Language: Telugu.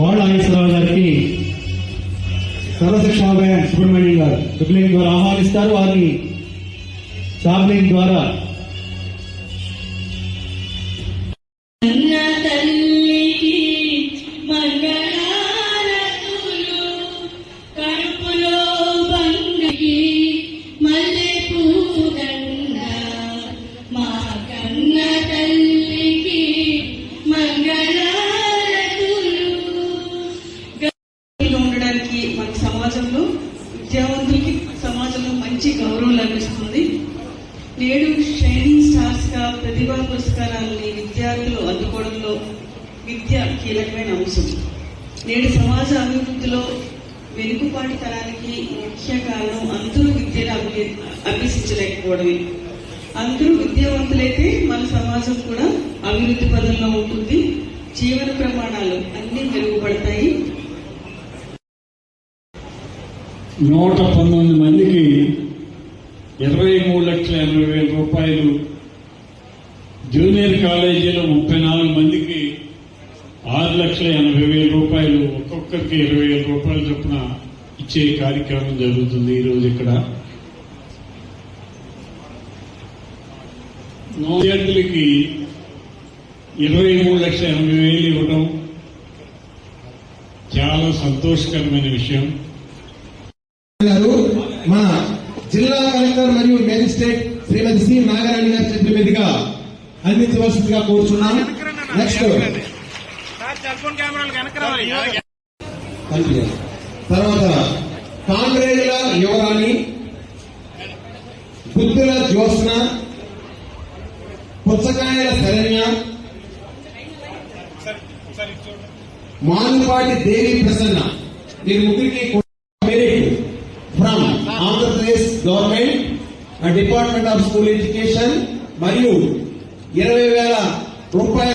కోళ్ళ నాగేశ్వరరావు గారికి సర్వశిక్షాభయాన్ సుబ్రహ్మణ్యం గారు ట్రిపులింగ్ ద్వారా ఆహ్వానిస్తారు. వారిని చార్లింగ్ ద్వారా అన్న మా కన్న తల్లికి మంగళారతులు విద్యావంతులకి సమాజంలో మంచి గౌరవం లభిస్తుంది. నేడు షైనింగ్ స్టార్స్గా ప్రతిభా పురస్కారాలని విద్యార్థులు అందుకోవడంలో విద్య కీలకమైన అంశం. నేడు సమాజ అభివృద్ధిలో వెనుకపాటి తరానికి ముఖ్య కారణం అందరూ విద్యను అభి- అభ్యసించలేకపోవడమే. అందరూ విద్యావంతులైతే మన సమాజం కూడా అభివృద్ధి పదంలో ఉంటుంది. జీవన ప్రమాణాలు అన్ని మెరుగుపడతాయి. నూట పంతొమ్మిది మందికి ఇరవై మూడు లక్షల ఎనభై వేల రూపాయలు జూనియర్ కాలేజీలో ముప్పై నాలుగు మందికి ఆరు లక్షల ఎనభై వేల రూపాయలు ఒక్కొక్కరికి ఇరవై వేల రూపాయల చొప్పున ఇచ్చే కార్యక్రమం జరుగుతుంది ఈరోజు ఇక్కడ. విద్యార్థులకి ఇరవై మూడు లక్షల ఎనభై వేలు ఇవ్వడం చాలా సంతోషకరమైన విషయం. గారు మన జిల్లా కలెక్టర్ మరియు మేజిస్ట్రేట్ శ్రీమతి సి. నాగరాణి గారి చేతుల మీదుగా అందించవలసిందిగా కోరుచున్నాం నెక్స్ట్ తర్వాత కాంగ్రేజుల యువరాణి బుద్ధుల జ్యోత్స్న పుచ్చకాయల శరణ్య మానుపాటి దేవి ప్రసన్న. వీరి ముగ్గురికి Andhra Pradesh government department of school education మరియు ఇరవై వేల రూపాయల